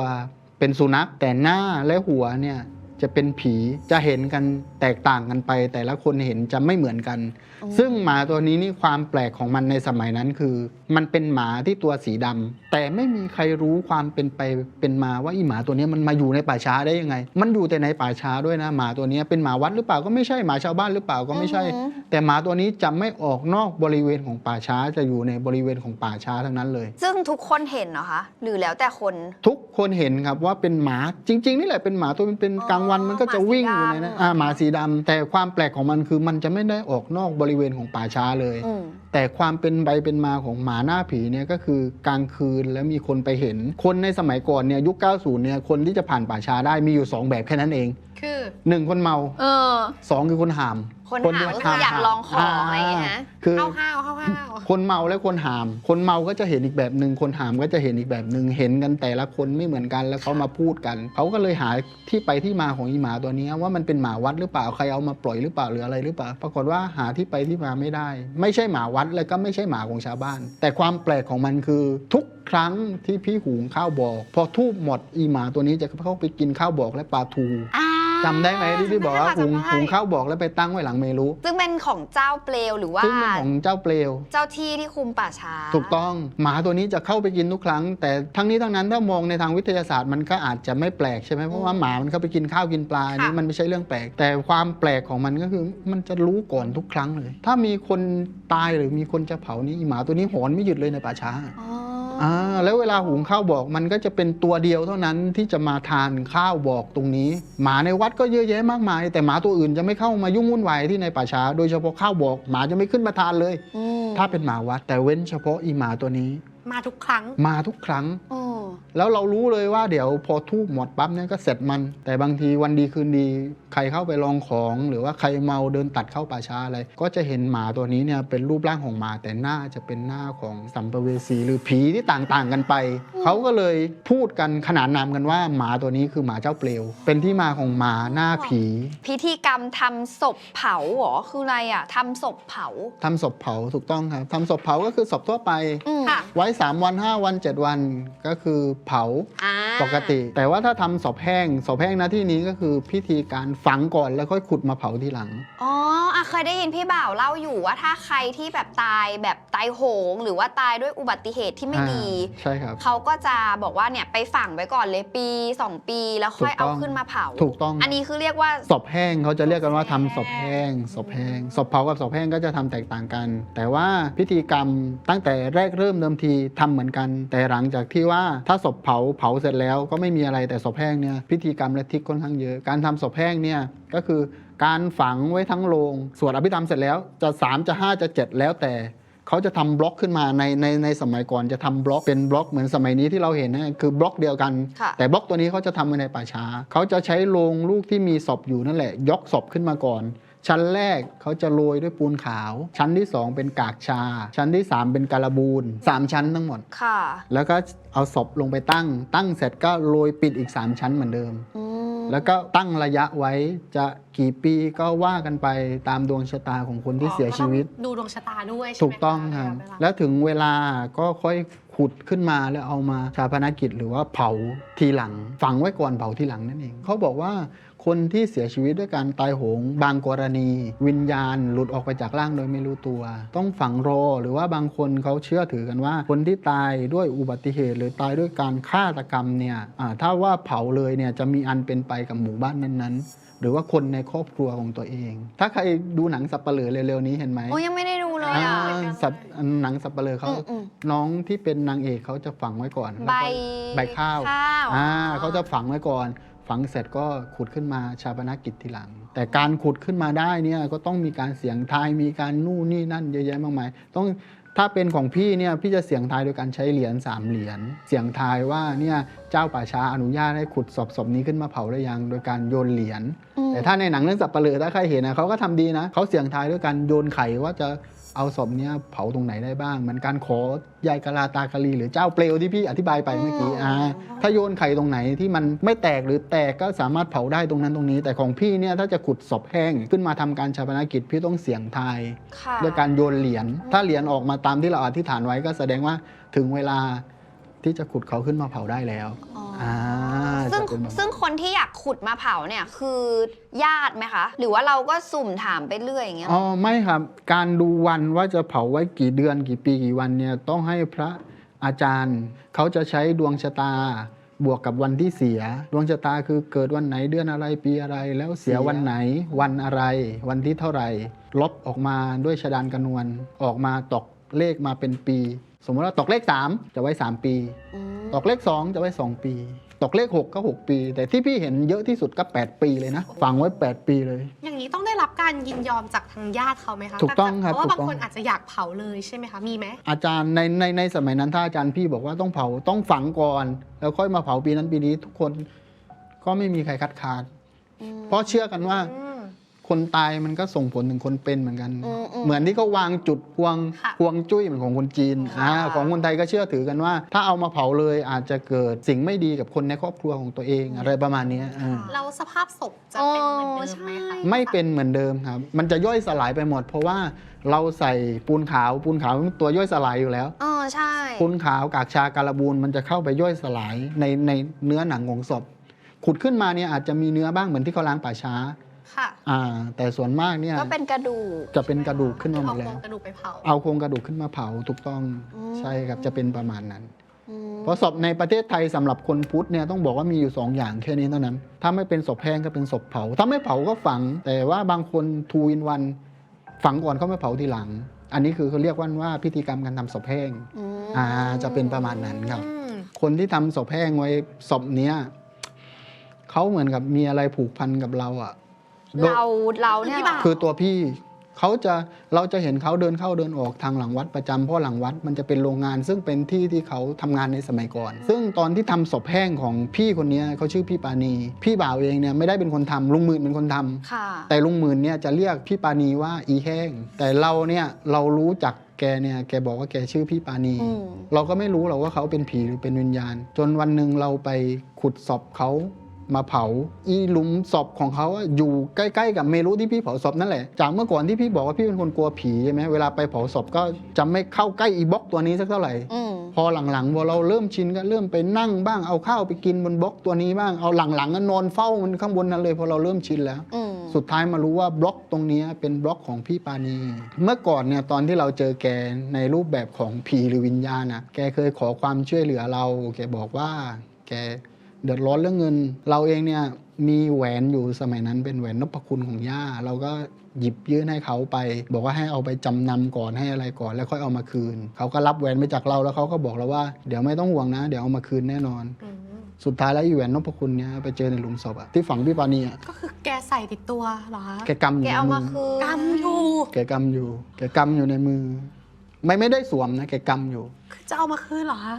Speaker 1: เป็นสุนัขแต่หน้าและหัวเนี่ย จะเป็นผีจะเห็นกันแตกต่างกันไป แต่ละคนเห็นจะไม่เหมือนกัน
Speaker 2: อืม
Speaker 1: ซึ่งหมาตัวนี้นี่ความแปลกของมันในสมัยนั้นคือ มันเป็นหมาที่ตัวสีดำแต่ไม่มีใครรู้ความเป็นไปเป็นมาว่าอีหมาตัวเนี้ยมันมาอยู่ในป่าช้าได้ยังไง มันอยู่แต่ในป่าช้าด้วยนะหมาตัวเนี้ยเป็นหมาวัดหรือเปล่าก็ไม่ใช่หมาชาวบ้านหรือเปล่าก็ไม่ใช่
Speaker 2: อือหือ
Speaker 1: แต่หมาตัวนี้จะไม่ออกนอกบริเวณของป่าช้าจะอยู่ในบริเวณของป่าช้าทั้งนั้นเลย
Speaker 2: ซึ่งทุกคนเห็นเหรอคะหรือแล้วแต่คน
Speaker 1: ทุกคนเห็นครับว่าเป็นหมาจริง ๆ นี่แหละเป็นหมาตัวเป็น
Speaker 2: อ๋อก
Speaker 1: ลางวันมันก็จะวิ่งอยู่ในนั้น
Speaker 2: หมาสีดำ
Speaker 1: อ่าหมาสีดำแต่ความแปลกของมันคือมันจะไม่ได้ออกนอกบริเวณของป่าช้าเลย
Speaker 2: อืม
Speaker 1: แต่ความเป็นใบเป็นมาของหมาหน้าผีเนี่ยก็คือกลางคืนแล้วมีคนไปเห็น คนในสมัยก่อนเนี่ยยุค 90 เนี่ยคนที่จะผ่านป่าช้าได้มีอยู่ 2 แบบแค่นั้นเอง
Speaker 3: คือ
Speaker 1: 1 คนเมา
Speaker 2: เออ
Speaker 1: 2คือคนหาม
Speaker 2: คน
Speaker 1: ที่
Speaker 2: หามก็คืออยากลองของอะไรอย่างเงี้ยนะ
Speaker 1: คือ
Speaker 3: เข้าห้าวเข้าห้าว
Speaker 1: คนเมาและคนหาม คนเมาก็จะเห็นอีกแบบหนึ่งคนหามก็จะเห็นอีกแบบหนึ่งเห็นกันแต่ละคนไม่เหมือนกันแล้วเขามาพูดกันเขาก็เลยหาที่ไปที่มาของอีหมาตัวนี้ว่ามันเป็นหมาวัดหรือเปล่าใครเอามาปล่อยหรือเปล่าหรืออะไรหรือเปล่า ปรากฏว่าหาที่ไปที่มาไม่ได้ ไม่ใช่หมาวัดและก็ไม่ใช่หมาของชาวบ้าน แต่ความแปลกของมันคือ ทุกครั้งที่พี่หุงข้าวบอก พอทูบหมดอีหมาตัวนี้จะเข้าไปกินข้าวบอกและปลาทู
Speaker 2: อ่า
Speaker 1: จำได้ไหมที่พี่บอกว่าหุง
Speaker 3: จำได้
Speaker 1: หุงข้าวบอกแล้วไปตั้งไว้หลังเมรุ
Speaker 2: ซึ่งเป็นของเจ้าเปลวหรือว่า
Speaker 1: ซึ่งเป็นของเจ้าเปลว
Speaker 2: เจ้าที่ที่คุมป่าช้า
Speaker 1: ถูกต้องหมาตัวนี้จะเข้าไปกินทุกครั้ง แต่ทั้งนี้ทั้งนั้นถ้ามองในทางวิทยาศาสตร์มันก็อาจจะไม่แปลกใช่ไหมเพราะว่าหมามันเข้าไปกินข้าวกินปลาอันนี้
Speaker 3: ค่ะ
Speaker 1: มันไม่ใช่เรื่องแปลก แต่ความแปลกของมันก็คือมันจะรู้ก่อนทุกครั้งเลย ถ้ามีคนตายหรือมีคนจะเผานี่อีหมาตัวนี้หอนไม่หยุดเลยในป่าช้า
Speaker 2: อ๋อ
Speaker 1: อ่าแล้วเวลาหุงข้าวบอกมันก็จะเป็นตัวเดียวเท่านั้นที่จะมาทานข้าวบอกตรงนี้ หมาในวัดก็เยอะแยะมากมาย แต่หมาตัวอื่นจะไม่เข้ามายุ่งวุ่นวายที่ในป่าช้า โดยเฉพาะข้าวบอก หมาจะไม่ขึ้นมาทานเลย
Speaker 2: อืม
Speaker 1: ถ้าเป็นหมาวัดแต่เว้นเฉพาะอีหมาตัวนี้
Speaker 3: มาทุกครั้ง
Speaker 1: มาทุกครั้ง
Speaker 2: อืม
Speaker 1: แล้วเรารู้เลยว่าเดี๋ยวพอทูบหมดปั๊บเนี่ยก็เสร็จมัน แต่บางทีวันดีคืนดี ใครเข้าไปลองของ หรือว่าใครเมาเดินตัดเข้าป่าช้าอะไร ก็จะเห็นหมาตัวนี้เนี่ยเป็นรูปร่างของหมา แต่หน้าจะเป็นหน้าของสัมภเวสีหรือผีที่ต่างๆกันไป เขาก็เลยพูดกันขนานนามกันว่าหมาตัวนี้คือหมาเจ้าเปลว เป็นที่มาของหมาหน้าผี
Speaker 2: พิธีกรรมทำศพเผาเหรอคืออะไรอะทำศพเผา
Speaker 1: ทำศพเผาถูกต้องครับทำศพเผาก็คือศพทั่วไป
Speaker 2: อืม
Speaker 3: ค่ะ
Speaker 1: ไว้3 วัน 5 วัน 7 วันก็คือเผา
Speaker 2: อ่า
Speaker 1: ปกติ แต่ว่าถ้าทำศพแห้งศพแห้งนะที่นี้ก็คือพิธีการฝังก่อนแล้วค่อยขุดมาเผาทีหลัง
Speaker 2: อ๋ออะเคยได้ยินพี่บ่าวเล่าอยู่ว่าถ้าใครที่แบบตายแบบตายโหง หรือว่าตายด้วยอุบัติเหตุที่ไม่ดี
Speaker 1: อ่าใช่ครับ
Speaker 2: เขาก็จะบอกว่าเนี่ยไปฝังไว้ก่อนเลยปี 2 ปีแล้วค่อย
Speaker 1: ถูกต้
Speaker 2: เอา
Speaker 1: อง
Speaker 2: ขึ้นมาเผา
Speaker 1: ถูกต้อง
Speaker 2: อันนี้คือเรียกว่า
Speaker 1: ศพแห้งเขาจะเรียกกันว่า
Speaker 2: ศ
Speaker 1: ทำ
Speaker 2: พ
Speaker 1: ศ
Speaker 2: แห้
Speaker 1: พแห้ง
Speaker 2: ง
Speaker 1: ศพแห้งศพเผากับศพแห้งก็จะทำแตกต่างกัน แต่ว่าพิธีกรรมตั้งแต่แรกเริ่มเดิมทีทำเหมือนกัน แต่หลังจากที่ว่าถ้าศพเผาเผาเสร็จแล้วก็ไม่มีอะไรแต่ศพแห้งเนี่ยพิธีกรรมและทิศค่อนข้างเยอะ การทำศพแห้งเนี่ยก็คือการฝังไว้ทั้งโรงสวดอภิธรรมเสร็จแล้วจะสามจะห้าจะเจ็ดแล้วแต่เขาจะทำบล็อกขึ้นมาในในในสมัยก่อนจะทำบล็อกเป็นบล็อกเหมือนสมัยนี้ที่เราเห็นนะคือบล็อกเดียวกัน
Speaker 2: ค่ะ
Speaker 1: แต่บล็อกตัวนี้เขาจะทำไว้ในป่าช้าเขาจะใช้โลงลูกที่มีศพอยู่นั่นแหละ ยกศพขึ้นมาก่อน ชั้นแรกเขาจะโรยด้วยปูนขาว ชั้นที่ 2 เป็นกากชา ชั้นที่ 3 เป็นการบูน3ชั้นทั้งหมด
Speaker 2: ค่ะ
Speaker 1: แล้วก็เอาศพลงไปตั้ง ตั้งเสร็จก็โรยปิดอีก 3 ชั้นเหมือนเดิม
Speaker 2: อืม
Speaker 1: แล้วก็ตั้งระยะไว้จะกี่ปีก็ว่ากันไปตามดวงชะตาของคนที่เสียชีวิต
Speaker 3: ก็ต้องดูดวงชะตาด้วยใช่ไหม
Speaker 1: ถูกต้องคะรับ
Speaker 3: เวลา
Speaker 1: แล้วถึงเวลาก็ค่อยขุดขึ้นมาแล้วเอามาชาพนกิจหรือว่าเผาทีหลัง ฝังไว้ก่อนเผาทีหลังนั่นเองเขาบอกว่า คนที่เสียชีวิตด้วยการตายโหง บางกรณี วิญญาณหลุดออกไปจากร่างโดยไม่รู้ตัว ต้องฝังรอหรือว่าบางคนเขาเชื่อถือกันว่า คนที่ตายด้วยอุบัติเหตุ หรือตายด้วยการฆาตกรรมเนี่ยอ่าถ้าว่าเผาเลยเนี่ยจะมีอันเป็นไปกับหมู่บ้านนั้นๆหรือว่าคนในครอบครัวของตัวเอง ถ้าใครดูหนังสับเปลือเร็วๆนี้เห็นไหม
Speaker 2: โอ้ยังไม่ได้ดูเลย
Speaker 1: อ่า
Speaker 2: อะ
Speaker 1: สับหนังสับเปลือเขา
Speaker 2: อืมอืม
Speaker 1: น้องที่เป็นนางเอกเขาจะฝังไว้ก่อนแล้ว
Speaker 2: ใบ
Speaker 1: ก็ใบข้าว
Speaker 2: ข้าว
Speaker 1: อ่าเขาจะฝังไว้ก่อน ฝังเสร็จก็ขุดขึ้นมาชาปนกิจทีหลัง แต่การขุดขึ้นมาได้เนี่ยก็ต้องมีการเสียงทายมีการนู่นนี่นั่นเยอะแยะมากมายต้องถ้าเป็นของพี่เนี่ยพี่จะเสียงทายโดยการใช้เหรียญสามเหรียญเสียงทายว่าเนี่ยเจ้าป่าช้าอนุญาตให้ขุดศพศพนี้ขึ้นมาเผาได้ยังโดยการโยนเหรียญแต่ถ้าในหนังเรื่องสับปะเลอถ้าใครเห็นนะเขาก็ทำดีนะเขาเสียงทายด้วยการโยนไข่ว่าจะ เอาศพเนี้ยเผาตรงไหนได้บ้าง เหมือนการขอยายกะลาตากะลีหรือเจ้าเปลวที่พี่อธิบายไปเมื่อกี้อ่าถ้าโยนไข่ตรงไหนที่มันไม่แตกหรือแตกก็สามารถเผาได้ตรงนั้นตรงนี้ แต่ของพี่เนี่ยถ้าจะขุดศพแห้งขึ้นมาทำการชาปนกิจพี่ต้องเสี่ยงทาย
Speaker 2: ค่ะ
Speaker 1: ด้วยการโยนเหรียญถ้าเหรียญออกมาตามที่เราอธิษฐานไว้ก็แสดงว่าถึงเวลาที่จะขุดเขาขึ้นมาเผาได้แล้ว
Speaker 2: อ๋ออ
Speaker 1: อ่า
Speaker 2: ซึ่ง
Speaker 1: จะเป็นแบบนั้น
Speaker 2: ซึ่งคนที่อยากขุดมาเผาเนี่ยคือญาติไหมคะ หรือว่าเราก็สุ่มถามไปเรื่อยอย่างเงี้ย
Speaker 1: อ๋อไม่ครับ การดูวันว่าจะเผาไว้กี่เดือนกี่ปีกี่วันเนี่ยต้องให้พระอาจารย์ เขาจะใช้ดวงชะตา บวกกับวันที่เสีย ดวงชะตาคือเกิดวันไหนเดือนอะไรปีอะไร แล้วเสียวันไหน วันอะไร วันที่เท่าไหร่ลบออกมาด้วยชดานกระนวลออกมาตกเลขมาเป็นปี สมมติว่าตกเลข 3 จะไว้ 3 ปี
Speaker 2: อืม
Speaker 1: ตกเลข 2 จะไว้ 2 ปี ตกเลข 6 ก็ 6 ปี แต่ที่พี่เห็นเยอะที่สุดก็ 8 ปีเลยนะ ฝังไว้ 8 ปีเลย
Speaker 3: อย่างนี้ต้องได้รับการยินยอมจากทางญาติเขาไหมคะ
Speaker 1: ถูกต้องครับ
Speaker 3: เพราะว่า
Speaker 1: ถู
Speaker 3: บากง
Speaker 1: ต้อง
Speaker 3: คนอาจจะอยากเผาเลยใช่ไหมคะมีไหม
Speaker 1: อาจารย์ในในในสมัยนั้นถ้าอาจารย์พี่บอกว่าต้องเผาต้องฝังก่อน แล้วค่อยมาเผาปีนั้นปีนี้ทุกคนก็ไม่มีใครคัดค้าน
Speaker 2: อืม
Speaker 1: เพราะเชื่อกันว่า
Speaker 3: อืม
Speaker 1: คนตายมันก็ส่งผลถึงคนเป็นเหมือนกัน
Speaker 2: อืมอืม
Speaker 1: เหมือนที่เขาวางจุดพวง
Speaker 3: ค่ะ
Speaker 1: พวงจุ้ยเหมือนของคนจีน
Speaker 2: ค่ะ
Speaker 1: อ่าของคนไทยก็เชื่อถือกันว่า ถ้าเอามาเผาเลยอาจจะเกิดสิ่งไม่ดีกับคนในครอบครัวของตัวเองอะไรประมาณเนี้ยอ่า
Speaker 3: แล้วสภาพศพจะเป็นเหมือนเดิมไหมคะ
Speaker 1: ไม่เป็นเหมือนเดิมครับ มันจะย่อยสลายไปหมด เพราะว่าเราใส่ปูนขาวปูนขาวเป็นตัวย่อยสลายอยู่แล้ว
Speaker 2: เออใช่
Speaker 1: ปูนขาวกากชาการบูนมันจะเข้าไปย่อยสลายในในเนื้อหนังของศพขุดขึ้นมาเนี่ยอาจจะมีเนื้อบ้างเหมือนที่เขาล้างป่าช้า
Speaker 3: ค่ะ
Speaker 1: อ่า แต่ส่วนมากเนี่ย
Speaker 2: ก็เป็นกระดูก
Speaker 1: จะเป็นกระดูกขึ้นมาหมด
Speaker 3: เอา
Speaker 1: แล้
Speaker 3: โคร
Speaker 1: ว
Speaker 3: งกระดูกไปเผา
Speaker 1: เอาโครงกระดูกขึ้นมาเผาถูกต้อง
Speaker 2: อืม
Speaker 1: ใช่ครับจะเป็นประมาณนั้น
Speaker 2: อืม
Speaker 1: เพราะศพในประเทศไทยสำหรับคนพุทธเนี่ยต้องบอกว่ามีอยู่สองอย่างแค่นี้เท่านั้น ถ้าไม่เป็นศพแห้งก็เป็นศพเผา ถ้าไม่เผาก็ฝัง แต่ว่าบางคนทูอินวันฝังก่อนเขาไม่เผาทีหลัง อันนี้คือเขาเรียกว่าว่าพิธีกรรมการทำศพแห้ง
Speaker 2: อืม
Speaker 1: อ่าจะเป็นประมาณนั้นครับ
Speaker 3: อืม
Speaker 1: คนที่ทำศพแห้งไว้ศพเนี้ยเขาเหมือนกับมีอะไรผูกพันกับเราอะ่ะโดย
Speaker 2: เราเราเนี่ยเหรอ
Speaker 1: คือตัวพี่เขาจะเราจะเห็นเขาเดินเข้าเดินออกทางหลังวัดประจำเพราะหลังวัดมันจะเป็นโรงงาน ซึ่งเป็นที่ที่เขาทำงานในสมัยก่อน ซึ่งตอนที่ทำศพแห้งของพี่คนเนี้ยเขาชื่อพี่ปานี พี่บ่าวเองเนี่ยไม่ได้เป็นคนทำลุงหมื่นเป็นคนทำ
Speaker 2: ค่ะ
Speaker 1: แต่ลุงหมื่นเนี่ยจะเรียกพี่ปานีว่าอีแห้ง แต่เราเนี่ยเรารู้จักแกเนี่ยแกบอกว่าแกชื่อพี่ปานี
Speaker 2: อืม
Speaker 1: เราก็ไม่รู้หรอกว่าเขาเป็นผีหรือเป็นวิญญาณ จนวันหนึ่งเราไปขุดศพเขา มาเผา อีหลุมศพของเขาอะอยู่ใกล้ๆ กับเมรุที่พี่เผาศพนั่นแหละ จากเมื่อก่อนที่พี่บอกว่าพี่เป็นคนกลัวผีใช่ไหมเวลาไปเผาศพก็จะไม่เข้าใกล้อีบล็อกตัวนี้สักเท่าไหร่
Speaker 2: อืม
Speaker 1: พอหลังๆพอเราเริ่มชินก็เริ่มไปนั่งบ้างเอาข้าวไปกินบนบล็อกตัวนี้บ้างเอาหลังๆก็นอนเฝ้ามันข้างบนนั้นเลยพอเราเริ่มชินแล้ว
Speaker 2: อืม
Speaker 1: สุดท้ายมารู้ว่าบล็อกตรงเนี้ยเป็นบล็อกของพี่ปานี เมื่อก่อนเนี่ยตอนที่เราเจอแกในรูปแบบของผีหรือวิญญาณนะแกเคยขอความช่วยเหลือเรา แกบอกว่าแก เดือดร้อนเรื่องเงิน เราเองเนี่ยมีแหวนอยู่สมัยนั้นเป็นแหวนนพคุณของย่า เราก็หยิบยื่นให้เขาไป บอกว่าให้เอาไปจำนำก่อนให้อะไรก่อน แล้วค่อยเอามาคืน เขาก็รับแหวนไปจากเราแล้วเขาก็บอกเราว่าเดี๋ยวไม่ต้องห่วงนะ เดี๋ยวเอามาคืนแน่นอน
Speaker 3: อืม
Speaker 1: สุดท้ายแล้วอีแหวนนพคุณเนี่ยไปเจอในหลุมศพอะที่ฝังพี่ปานีอะ
Speaker 3: ก็คือแกใส่ติดตัวเหรอคะ
Speaker 1: แกกำอยู่
Speaker 2: แก
Speaker 1: ใน
Speaker 2: เอา
Speaker 1: มื
Speaker 2: มา
Speaker 1: อ
Speaker 2: คืน
Speaker 3: กำอยู่
Speaker 1: แกกำอยู่แกกำอยู่ในมือ ไม่ไม่ได้สวมนะแกกำอยู่
Speaker 3: คือจะเอามาคืนเหรอคะ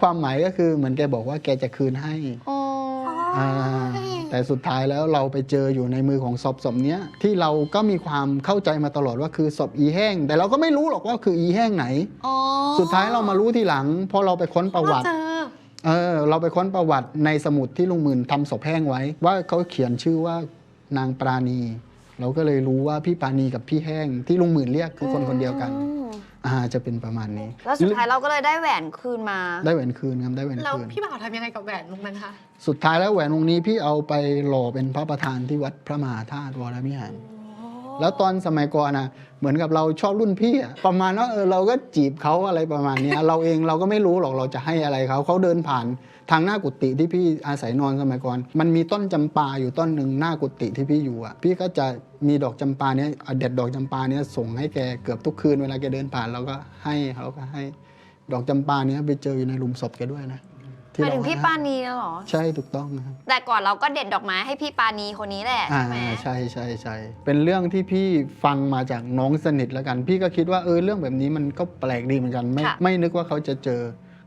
Speaker 1: ความหมายก็คือเหมือนแกบอกว่าแกจะคืนให้
Speaker 2: อ๋อ
Speaker 1: อ่าแต่สุดท้ายแล้วเราไปเจออยู่ในมือของศพศพเนี้ยที่เราก็มีความเข้าใจมาตลอดว่าคือศพอีแห้ง แต่เราก็ไม่รู้หรอกว่าคืออีแห้งไหน
Speaker 2: อ๋อ
Speaker 1: สุดท้ายเรามารู้ทีหลังพอเราไปค้นประวัติ
Speaker 3: เจอ
Speaker 1: เออ เราไปค้นประวัติในสมุดที่ลุงหมื่นทำศพแห้งไว้ ว่าเขาเขียนชื่อว่านางปราณี เราก็เลยรู้ว่าพี่ปราณีกับพี่แห้งที่ลุงหมื่นเรียกคือคนคนเดียวกัน
Speaker 2: อืม
Speaker 1: อ่าจะเป็นประมาณนี้
Speaker 2: แล้วสุดท้ายเราก็เลยได้แหวนคืนมา
Speaker 1: ได้แหวนคืนครับได้แหวน
Speaker 3: แล้ว
Speaker 1: คืน
Speaker 3: พี่บ่าวทำยังไงกับแหวนวงนั้นคะ
Speaker 1: สุดท้ายแล้วแหวนวงนี้พี่เอาไปหล่อเป็นพระประธานที่วัดพระมหาธาตุวรวิหาร แล้วตอนสมัยก่อนนะเหมือนกับเราชอบรุ่นพี่อะประมาณว่าเออเราก็จีบเขาอะไรประมาณนี้เราเองเราก็ไม่รู้หรอกเราจะให้อะไรเขาเขาเดินผ่านทางหน้ากุฏิที่พี่อาศัยนอนสมัยก่อน มันมีต้นจำปาอยู่ต้นหนึ่งหน้ากุฏิที่พี่อยู่อะพี่ก็จะมีดอกจำปาเนี้ยเอาเด็ดดอกจำปาเนี้ยส่งให้แกเกือบทุกคืนเวลาแกเดินผ่านเราก็ให้เขาก็ให้ดอกจำปาเนี้ยไปเจออยู่ในหลุมศพแกด้วยนะ
Speaker 2: หมายถึง
Speaker 1: เร
Speaker 2: พี่ปานีน่ะเหรอ
Speaker 1: ใช่ถูกต้องนะครับ
Speaker 2: แต่ก่อนเราก็เด็ดดอกไม้ให้พี่ปานีคนนี้แหละ
Speaker 1: อ่า
Speaker 2: ใช่ไหม
Speaker 1: ใช่ใช่ใช่เป็นเรื่องที่พี่ฟังมาจากน้องสนิทแล้วกัน พี่ก็คิดว่าเออเรื่องแบบนี้มันก็แปลกดีเหมือนกันไม่
Speaker 2: ค่ะ
Speaker 1: ไม่นึกว่าเขาจะเจอ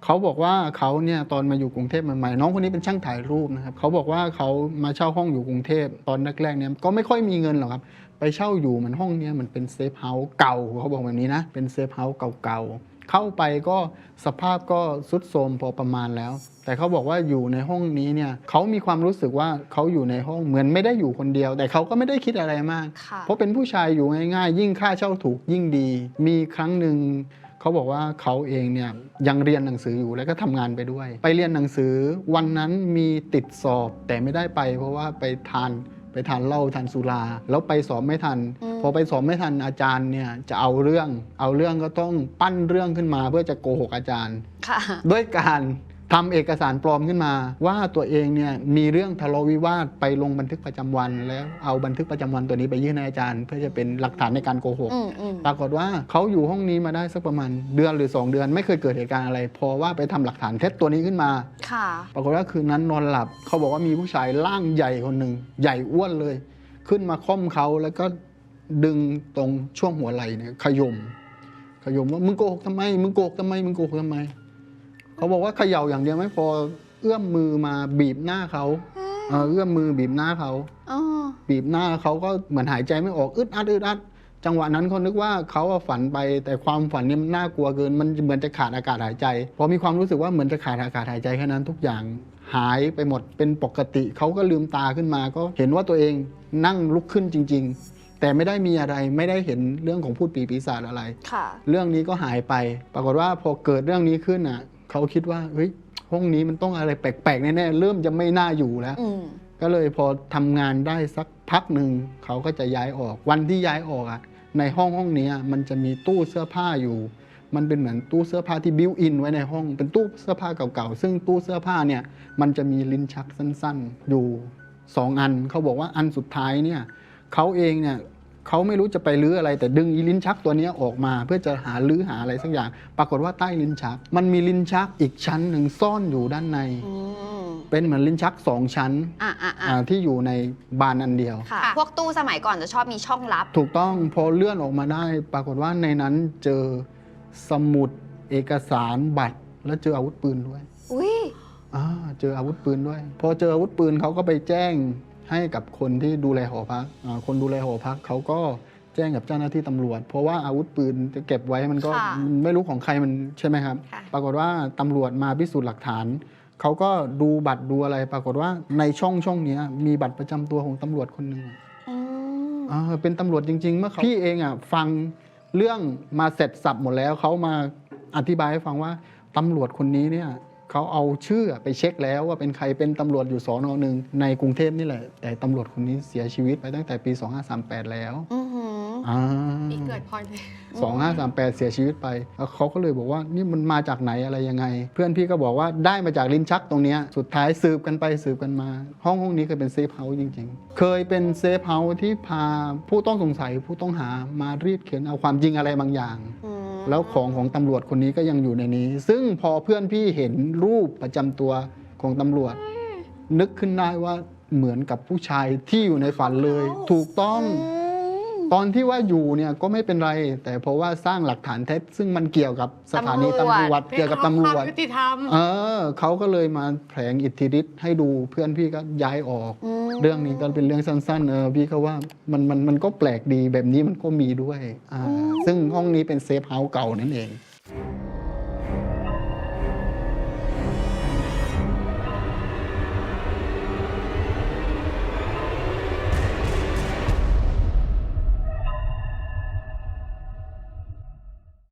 Speaker 1: เขาบอกว่าเขาเนี่ยตอนมาอยู่กรุงเทพใหม่ๆน้องคนนี้เป็นช่างถ่ายรูปนะครับเขาบอกว่าเขามาเช่าห้องอยู่กรุงเทพตอนแรกๆเนี่ยก็ไม่ค่อยมีเงินหรอกครับไปเช่าอยู่เหมือนห้องเนี้ยมันเป็นเซฟเฮาส์เก่าเขาบอกแบบนี้นะเป็นเซฟเฮาส์เก่าๆ เข้าไปก็สภาพก็สุดโทรมพอประมาณแล้ว แต่เขาบอกว่าอยู่ในห้องนี้เนี่ยเขามีความรู้สึกว่าเขาอยู่ในห้องเหมือนไม่ได้อยู่คนเดียว แต่เขาก็ไม่ได้คิดอะไรมาก
Speaker 2: ค่ะ
Speaker 1: เพราะเป็นผู้ชายอยู่ง่ายๆ ยิ่งค่าเช่าถูกยิ่งดี มีครั้งหนึ่งเขาบอกว่าเขาเองเนี่ยยังเรียนหนังสืออยู่แล้วก็ทำงานไปด้วย ไปเรียนหนังสือวันนั้นมีติดสอบแต่ไม่ได้ไป เพราะว่าไปทาน ไปทานเหล้าทานสุรา แล้วไปสอบไม่ทัน
Speaker 2: อืม
Speaker 1: พอไปสอบไม่ทันอาจารย์เนี่ยจะเอาเรื่อง เอาเรื่องก็ต้องปั้นเรื่องขึ้นมาเพื่อจะโกหกอาจารย์
Speaker 2: ค่ะ
Speaker 1: ด้วยการ ทำเอกสารปลอมขึ้นมา ว่าตัวเองเนี่ยมีเรื่องทะเลาะวิวาทไปลงบันทึกประจำวัน แล้วเอาบันทึกประจำวันตัวนี้ไปยื่นให้อาจารย์ เพื่อจะเป็นหลักฐานในการโกหก
Speaker 2: อืมอืม
Speaker 1: ปรากฏว่าเขาอยู่ห้องนี้มาได้สักประมาณเดือนหรือ 2 เดือน ไม่เคยเกิดเหตุการณ์อะไร พอว่าไปทำหลักฐานเท็จตัวนี้ขึ้นมา
Speaker 2: ค่ะ
Speaker 1: ปรากฏว่าคืนนั้นนอนหลับเขาบอกว่ามีผู้ชายร่างใหญ่คนหนึ่งใหญ่อ้วนเลย ขึ้นมาค่อมเขาแล้วก็ดึงตรงช่วงหัวไหล่เนี่ยขยมขยมว่ามึงโกหกทำไมมึงโกหกทำไมมึงโกหกทำไม เขาบอกว่าเขย่าอย่างเดียวไม่พอเอื้อมมือมาบีบหน้าเขาเออเอื้อมมือบีบหน้าเขา
Speaker 2: อ๋อ
Speaker 1: บีบหน้าเขาก็เหมือนหายใจไม่ออกอึดอัดอึดอัดจังหวะนั้นเขานึกว่าเขาอะฝันไป แต่ความฝันเนี่ยมันน่ากลัวเกิน มันเหมือนจะขาดอากาศหายใจพอมีความรู้สึกว่าเหมือนจะขาดอากาศหายใจแค่นั้นทุกอย่างหายไปหมดเป็นปกติเขาก็ลืมตาขึ้นมา ก็เห็นว่าตัวเองนั่งลุกขึ้นจริง ๆ แต่ไม่ได้มีอะไรไม่ได้เห็นเรื่องของพูดปีปีศาจอะไร
Speaker 2: ค่ะ
Speaker 1: เรื่องนี้ก็หายไป ปรากฏว่าพอเกิดเรื่องนี้ขึ้นอะ เขาคิดว่าเฮ้ยห้องนี้มันต้องอะไรแปลกๆแน่ๆเริ่มจะไม่น่าอยู่แล้ว
Speaker 2: อืม
Speaker 1: ก็เลยพอทำงานได้สักพักหนึ่งเขาก็จะย้ายออก วันที่ย้ายออกอะในห้องห้องเนี้ยมันจะมีตู้เสื้อผ้าอยู่ มันเป็นเหมือนตู้เสื้อผ้าที่บิวอินไว้ในห้องเป็นตู้เสื้อผ้าเก่าๆซึ่งตู้เสื้อผ้าเนี่ยมันจะมีลิ้นชักสั้นๆ อยู่สองอันเขาบอกว่าอันสุดท้ายเนี่ยเขาเองเนี่ย เขาไม่รู้จะไปลื้ออะไร แต่ดึงอีลิ้นชักตัวเนี้ยออกมา เพื่อจะหาลื้อหาอะไรสักอย่าง ปรากฏว่าใต้ลิ้นชัก มันมีลิ้นชักอีกชั้นหนึ่งซ่อนอยู่ด้านใน
Speaker 2: อืม
Speaker 1: เป็นเหมือนลิ้นชักสองชั้น
Speaker 2: อะอะอะ
Speaker 1: อ่าที่อยู่ในบานอันเดียว
Speaker 2: ค่ะ
Speaker 3: ค่ะ
Speaker 2: พวกตู้สมัยก่อนจะชอบมีช่องลับ
Speaker 1: ถูกต้องพอเลื่อนออกมาได้ ปรากฏว่าในนั้นเจอสมุดเอกสารบัตร และเจออาวุธปืนด้วย
Speaker 2: อุ้ย
Speaker 1: อ่าเจออาวุธปืนด้วย พอเจออาวุธปืนเขาก็ไปแจ้ง ให้กับคนที่ดูแลหอพักอ่าคนดูแลหอพักเขาก็แจ้งกับเจ้าหน้าที่ตำรวจ เพราะว่าอาวุธปืนจะเก็บไว้มันก็
Speaker 2: ค่ะ
Speaker 1: ไม่รู้ของใครมันใช่ไหมครับ
Speaker 2: ค่ะ
Speaker 1: ปรากฏว่าตำรวจมาพิสูจน์หลักฐาน เขาก็ดูบัตรดูอะไร ปรากฏว่าในช่องช่องเนี้ยมีบัตรประจำตัวของตำรวจคนหนึ่ง
Speaker 2: อืม
Speaker 1: อ่าเป็นตำรวจจริง ๆ เมื่อเขาพี่เองอะฟังเรื่องมาเสร็จสับหมดแล้วเขามาอธิบายให้ฟังว่าตำรวจคนนี้เนี่ย เขาเอาชื่อไปเช็คแล้วว่าเป็นใครเป็นตำรวจอยู่สอนอหนึ่งในกรุงเทพนี่แหละ แต่ตำรวจคนนี้เสียชีวิตไปตั้งแต่ปี 2538 แล้ว
Speaker 2: อือหือ
Speaker 1: อ่า
Speaker 3: ปีเกิดพลอยเลย
Speaker 1: 2538เสียชีวิตไปแล้วเขาก็เลยบอกว่านี่มันมาจากไหนอะไรยังไง เพื่อนพี่ก็บอกว่าได้มาจากลิ้นชักตรงเนี้ยสุดท้ายสืบกันไปสืบกันมา ห้องห้องนี้เคยเป็นเซฟเฮาส์จริง ๆ เคยเป็นเซฟเฮาส์ที่พาผู้ต้องสงสัยผู้ต้องหามารีดเข็นเอาความจริงอะไรบางอย่าง
Speaker 2: อืม
Speaker 1: แล้วของของตำรวจคนนี้ก็ยังอยู่ในนี้ ซึ่งพอเพื่อนพี่เห็นรูปประจำตัวของตำรวจ นึกขึ้นได้ว่าเหมือนกับผู้ชายที่อยู่ในฝันเลย ถูกต้อง
Speaker 2: อืม
Speaker 1: ตอนที่ว่าอยู่เนี่ยก็ไม่เป็นไร แต่เพราะว่าสร้างหลักฐานเท็จซึ่งมันเกี่ยวกับสถานี
Speaker 2: ตำ
Speaker 1: ตำ
Speaker 2: ร
Speaker 1: ร
Speaker 2: ว
Speaker 1: ว
Speaker 2: จ
Speaker 1: จเกี่ยวกับตำรวจ
Speaker 3: เพื่อความยุติธรรม
Speaker 1: เออเขาก็เลยมาแผลงอิทธิฤทธิ์ให้ดูเพื่อนพี่ก็ย้ายออก
Speaker 2: ม
Speaker 1: เรื่องนี้ก็เป็นเรื่องสั้นๆเออพี่ก็ว่ามันมันมันก็แปลกดีแบบนี้มันก็มีด้วยอ่าซึ่งห้องนี้เป็นเซฟเฮาส์เก่านั่นเอง